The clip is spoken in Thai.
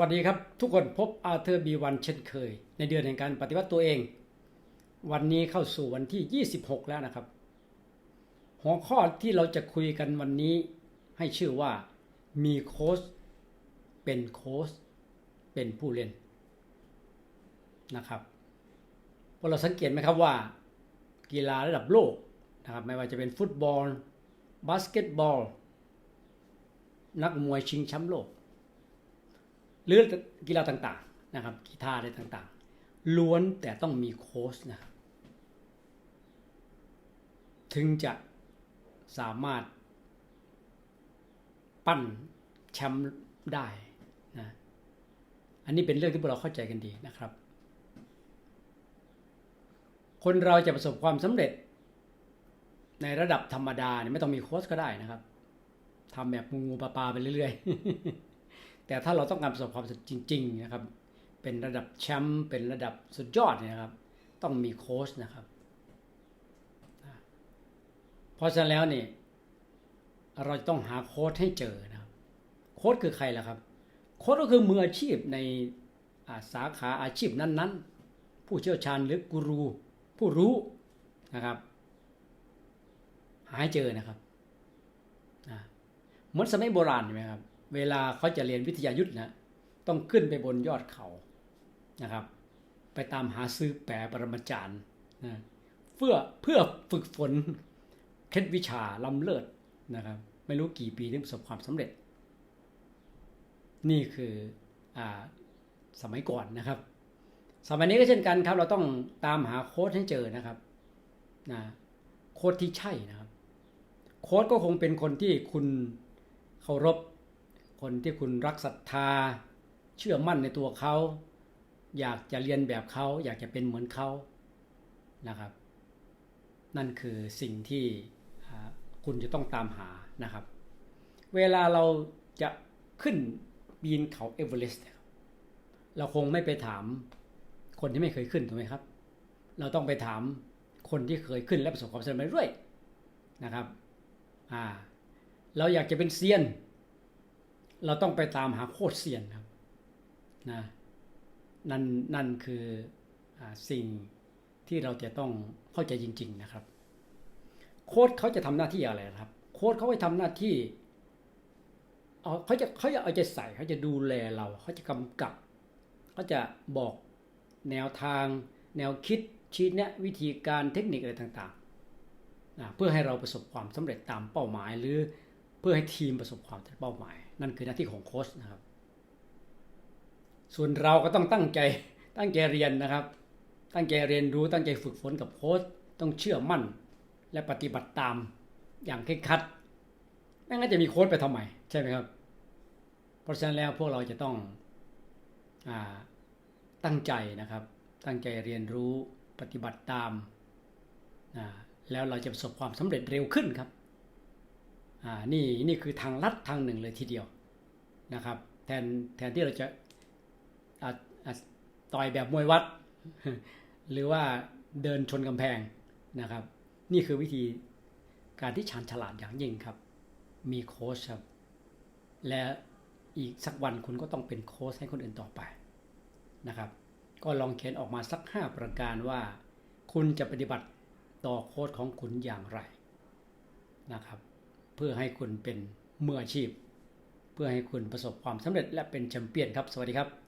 วัสดีครับ ทุกคนพบอาเธอร์บีวันเช่นเคย ในเดือนแห่งการปฏิวัติตัวเอง วันนี้เข้าสู่วันที่ 26 แล้วนะครับ หัวข้อที่เราจะคุยกันวันนี้ให้ชื่อว่ามีโค้ชเป็นโค้ชเป็นผู้เล่นนะครับพวกเราสังเกตไหมครับว่า กีฬาระดับโลกนะครับไม่ว่าจะเป็นฟุตบอล บาสเกตบอล นักมวยชิงแชมป์โลก หรือกีฬาต่างๆนะครับกีฬาอะไรต่างๆ ล้วนแต่ต้องมีโค้ชนะครับถึงจะสามารถปั้นแชมป์ได้นะอันนี้เป็นเรื่องที่พวกเราเข้าใจกันดีนะครับ คนเราจะประสบความสำเร็จ ในระดับธรรมดาเนี่ยไม่ต้องมีโค้ชก็ได้นะครับทำแบบงูปลาปลาไปเรื่อยๆ แต่ถ้าเราต้องการประสบความสำเร็จจริง ๆ นะครับ เป็นระดับแชมป์เป็นระดับสุดยอดเนี่ยนะครับ ต้องมีโค้ชนะครับเพราะฉะนั้นแล้วเนี่ยเราต้องหาโค้ชให้เจอนะครับ โค้ชคือใครล่ะครับ โค้ชก็คือมืออาชีพในสาขาอาชีพนั้น ๆ ผู้เชี่ยวชาญหรือกูรูผู้รู้นะครับ หาให้เจอนะครับเหมือนสมัยโบราณใช่ไหมครับ เวลาเขาจะเรียนวิทยายุทธนะต้องขึ้นไปบนยอดเขานะครับ ไปตามหาซื้อแปรปรมาจารย์นะเพื่อเพื่อฝึกฝนเคล็ดวิชาล้ำเลิศนะครับ ไม่รู้กี่ปีถึงประสบความสำเร็จ นี่คืออสมัยก่อนนะครับ สมัยนี้ก็เช่นกันครับ เราต้องตามหาโค้ดให้เจอนะครับนะโค้ดที่ใช่นะครับ โค้ดก็คงเป็นคนที่คุณเคารพ คนที่คุณรักศรัทธา เชื่อมั่นในตัวเขา อยากจะเรียนแบบเขา อยากจะเป็นเหมือนเขานะครับ นั่นคือสิ่งที่คุณจะต้องตามหานะครับ เวลาเราจะขึ้นปีนเขาเอเวอเรสต์เราคงไม่ไปถามคนที่ไม่เคยขึ้นถูกไหมครับ เราต้องไปถามคนที่เคยขึ้นและประสบความสำเร็จด้วยนะครับอ่าเราอยากจะเป็นเซียน เราต้องไปตามหาโคตรเซียนครับนะนั่นนั่นคืออสิ่งที่เราจะต้องเข้าใจจริง ๆนะครับ โค้ดเขาจะทำหน้าที่อะไรครับ โค้ดเขาไปทำหน้าที่เขาจะเขาจะเอาใจใส่เขาจะดูแลเราเขาจะกำกับเขาจะบอกแนวทาง แนวคิดชี้แนะวิธีการเทคนิคอะไรต่างๆนะเพื่อให้เราประสบความสำเร็จตามเป้าหมายหรือ พื่อให้ทีมประสบความสำเร็จเป้าหมาย นั่นคือหน้าที่ของโค้ชนะครับ ส่วนเราก็ต้องตั้งใจตั้งใจเรียนนะครับ ตั้งใจเรียนรู้ตั้งใจฝึกฝนกับโค้ชต้องเชื่อมั่น และปฏิบัติตามอย่างเคร่งครัดไม่งั้นจะมีโค้ชไปทำไมใช่ไหมครับ เพราะฉะนั้นแล้วพวกเราจะต้องอตั้งใจนะครับ ตั้งใจเรียนรู้ปฏิบัติตาม แล้วเราจะประสบความสำเร็จเร็วขึ้นครับ อ่านี่นี่คือทางลัดทางหนึ่งเลยทีเดียวนะครับ แทนแทนที่เราจะต่อยแบบมวยวัด หรือว่าเดินชนกำแพงนะครับ นี่คือวิธีการที่ชาญฉลาดอย่างยิ่งครับ มีโค้ชครับ และอีกสักวันคุณก็ต้องเป็นโค้ชให้คนอื่นต่อไปนะครับ ก็ลองเขียนออกมาสัก 5 ประการว่า คุณจะปฏิบัติต่อโค้ชของคุณอย่างไรนะครับ เพื่อให้คุณเป็นมืออาชีพ เพื่อให้คุณประสบความสำเร็จและเป็นแชมเปี้ยนครับ สวัสดีครับ